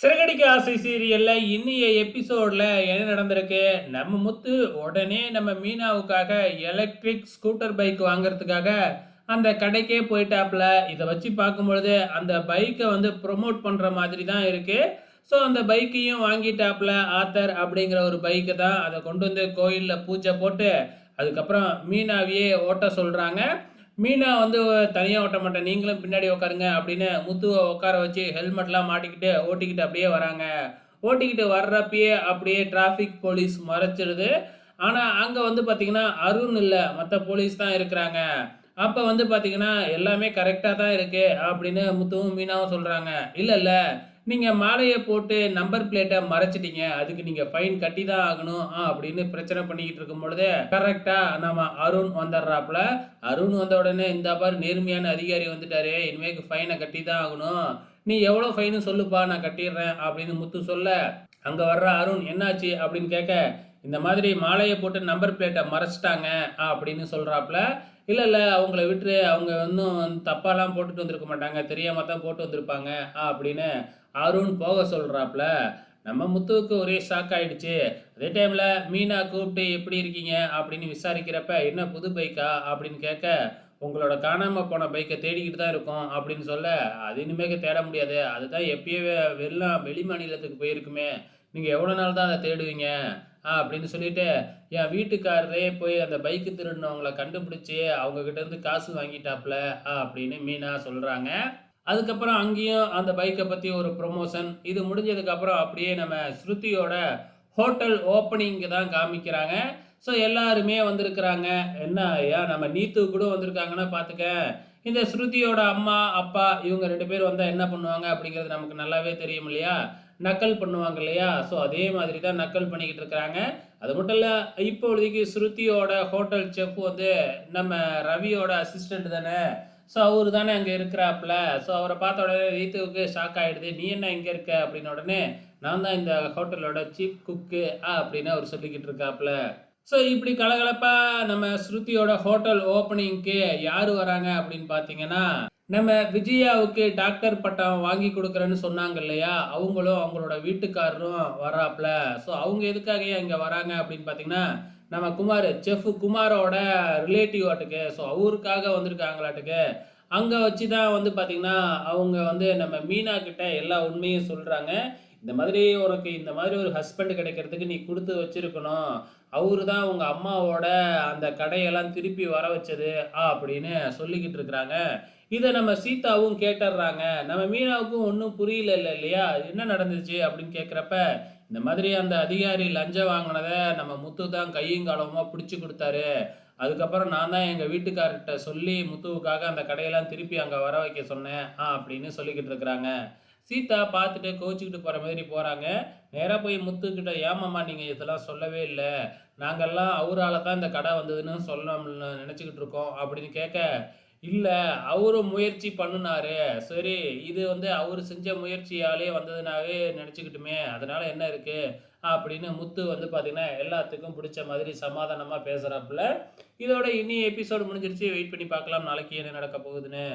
சிறகடிக்க ஆசை சீரியல்ல இன்னைய எபிசோட்ல என்ன நடந்திருக்கு? நம்ம முத்து உடனே நம்ம மீனாவுக்காக எலக்ட்ரிக் ஸ்கூட்டர் பைக் வாங்குறதுக்காக அந்த கடைக்கே போயிட்டாப்ல இதை வச்சு பார்க்கும்பொழுது அந்த பைக்கை வந்து ப்ரொமோட் பண்ற மாதிரி தான் இருக்கு. ஸோ அந்த பைக்கையும் வாங்கிட்டாப்ல ஆத்தர் அப்படிங்கிற ஒரு பைக்கை தான். அதை கொண்டு வந்து கோயிலில் பூஜை போட்டு அதுக்கப்புறம் மீனாவையே ஓட்ட சொல்கிறாங்க மீனா வந்து தனியாக ஓட்ட மாட்டேன். நீங்களும் பின்னாடி உட்காருங்க அப்படின்னு முத்துவை உட்கார வச்சு ஹெல்மெட்லாம் மாட்டிக்கிட்டு ஓட்டிக்கிட்டு அப்படியே வராங்க. ஓட்டிக்கிட்டு வர்றப்பயே அப்படியே டிராஃபிக் போலீஸ் மறைச்சிடுது ஆனால் அங்கே வந்து பார்த்திங்கன்னா அருண் இல்லை. மற்ற போலீஸ் தான் இருக்கிறாங்க. அப்போ வந்து பார்த்திங்கன்னா எல்லாமே கரெக்டாக தான் இருக்குது அப்படின்னு முத்துவும் மீனாவும் சொல்கிறாங்க இல்லை இல்லை. நீங்கள் மாலையை போட்டு நம்பர் பிளேட்டை மறைச்சிட்டீங்க. அதுக்கு நீங்கள் ஃபைன் கட்டி தான் ஆகணும். ஆ அப்படின்னு பிரச்சனை பண்ணிக்கிட்டு இருக்கும் பொழுது கரெக்டாக நம்ம அருண் வந்துடுறாப்புல. அருண் வந்த உடனே இந்த பாரு நேர்மையான அதிகாரி வந்துட்டாரு. இனிமேக்கு ஃபைனை கட்டி தான் ஆகணும். நீ எவ்வளோ ஃபைனு சொல்லுப்பா நான் கட்டிடுறேன் அப்படின்னு முத்து சொல்ல அங்கே வர்ற அருண் என்னாச்சு? அப்படின்னு கேட்க இந்த மாதிரி மாலையை போட்டு நம்பர் பிளேட்டை மறைச்சிட்டாங்க அப்படின்னு சொல்கிறாப்புல இல்லை இல்லை அவங்கள விட்டு அவங்க இன்னும் தப்பாலாம் போட்டுட்டு வந்திருக்க மாட்டாங்க. தெரியாமல் தான் போட்டு வந்திருப்பாங்க. ஆ அப்படின்னு அருண் போக சொல்கிறாப்புல நம்ம முத்துவுக்கு ஒரே ஷாக் ஆகிடுச்சு அதே டைமில் மீனா கூப்பிட்டு எப்படி இருக்கீங்க? அப்படின்னு விசாரிக்கிறப்ப என்ன புது பைக்கா அப்படின்னு கேட்க உங்களோட காணாமல் போன பைக்கை தேடிக்கிட்டு தான் இருக்கும். அப்படின்னு சொல்ல அது இனிமேக்கு தேட முடியாது. அதுதான் எப்பயுமே வெ- வெளி மாநிலத்துக்கு போயிருக்குமே. நீங்கள் எவ்வளோ நாள் தான் அதை தேடுவீங்க? ஆ அப்படின்னு சொல்லிட்டு என் வீட்டுக்காரரே போய் அந்த பைக்கு திருடினவங்கள கண்டுபிடிச்சி அவங்கக்கிட்டேருந்து காசு வாங்கிட்டாப்ல ஆ அப்படின்னு மீனா சொல்கிறாங்க அதுக்கப்புறம் அங்கேயும் அந்த பைக்கை பற்றி ஒரு ப்ரொமோஷன் இது முடிஞ்சதுக்கப்புறம் அப்படியே நம்ம ஸ்ருதியோட ஹோட்டல் ஓப்பனிங்க்கு தான் காமிக்கிறாங்க. ஸோ எல்லாருமே வந்திருக்கிறாங்க. என்ன ஐயா நம்ம நீத்து கூட வந்திருக்காங்கன்னா பார்த்துக்க இந்த ஸ்ருதியோட அம்மா அப்பா இவங்க ரெண்டு பேர் வந்தால் என்ன பண்ணுவாங்க அப்படிங்கிறது நமக்கு நல்லாவே தெரியும் இல்லையா? நக்கல் பண்ணுவாங்க இல்லையா? ஸோ அதே மாதிரி தான் நக்கல் பண்ணிக்கிட்டு இருக்கிறாங்க. அது மட்டும் இல்லை இப்பொழுதைக்கு ஸ்ருதியோட ஹோட்டல் செஃப் வந்து நம்ம ரவியோட அசிஸ்டண்ட் தானே? ஸோ அவர் தானே அங்கே இருக்கிறாப்புல. ஸோ அவரை பார்த்த உடனே ரீத்துவுக்கு ஷாக் ஆகிடுது நீ என்ன இங்கே இருக்க? அப்படின்னு உடனே நான் தான் இந்த ஹோட்டலோட சீஃப் குக்கு ஆ அப்படின்னு அவர் சொல்லிக்கிட்டு இருக்காப்புல. ஸோ இப்படி கலகலப்பாக நம்ம ஸ்ருதியோட ஹோட்டல் ஓப்பனிங்க்கு யார் வராங்க அப்படின்னு பார்த்தீங்கன்னா நம்ம விஜயாவுக்கு டாக்டர் பட்டம் வாங்கி கொடுக்குறேன்னு சொன்னாங்க இல்லையா? அவங்களும் அவங்களோட வீட்டுக்காரரும் வராப்புல ஸோ அவங்க எதுக்காக ஏன் இங்கே வராங்க அப்படின்னு பார்த்தீங்கன்னா நம்ம குமார் செஃப் குமாரோட ரிலேட்டிவ் ஆட்டுக்கு ஸோ அவருக்காக வந்திருக்காங்களாட்டுக்கு. அங்கே வச்சு தான் வந்து பார்த்திங்கன்னா அவங்க வந்து நம்ம மீனா கிட்ட எல்லா உண்மையும் சொல்கிறாங்க இந்த மாதிரி உனக்கு இந்த மாதிரி ஒரு ஹஸ்பண்ட் கிடைக்கிறதுக்கு நீ கொடுத்து வச்சிருக்கணும். அவரு தான் உங்கள் அம்மாவோட அந்த கடையெல்லாம் திருப்பி வர வச்சது ஆ அப்படின்னு சொல்லிக்கிட்டு இருக்கிறாங்க. இதை நம்ம சீதாவும் கேட்டுடுறாங்க. நம்ம மீனாவுக்கும் ஒன்றும் புரியல இல்லை இல்லையா? என்ன நடந்துச்சு அப்படின்னு கேட்குறப்ப இந்த மாதிரி அந்த அதிகாரி லஞ்சம் வாங்கினதை நம்ம முத்து தான் கையும் காலமாக பிடிச்சி கொடுத்தாரு. அதுக்கப்புறம் நான் தான் எங்கள் வீட்டுக்கார்கிட்ட சொல்லி முத்துவுக்காக அந்த கடையெல்லாம் திருப்பி அங்கே வர வைக்க சொன்னேன் ஆ அப்படின்னு சொல்லிக்கிட்டு இருக்கிறாங்க. சீதா பார்த்துட்டு கோச்சிக்கிட்டு போகிற மாதிரி போகிறாங்க நேராக போய் முத்துக்கிட்ட ஏமாம்மா நீங்கள் இதெல்லாம் சொல்லவே இல்லை. நாங்கள்லாம் அவரால் தான் இந்த கடை வந்ததுன்னு சொல்லணும்னு நினச்சிக்கிட்டு இருக்கோம் அப்படின்னு கேட்க இல்லை அவரும் முயற்சி பண்ணினாரு. சரி இது வந்து அவர் செஞ்ச முயற்சியாலே வந்ததுனாவே நினச்சிக்கிட்டுமே அதனால் என்ன இருக்குது அப்படின்னு முத்து வந்து பார்த்தீங்கன்னா எல்லாத்துக்கும் பிடிச்ச மாதிரி சமாதானமாக பேசுகிறாப்புல இதோட இனி எபிசோடு முடிஞ்சிருச்சு. வெயிட் பண்ணி பார்க்கலாம். நாளைக்கு என்ன நடக்க போகுதுன்னு.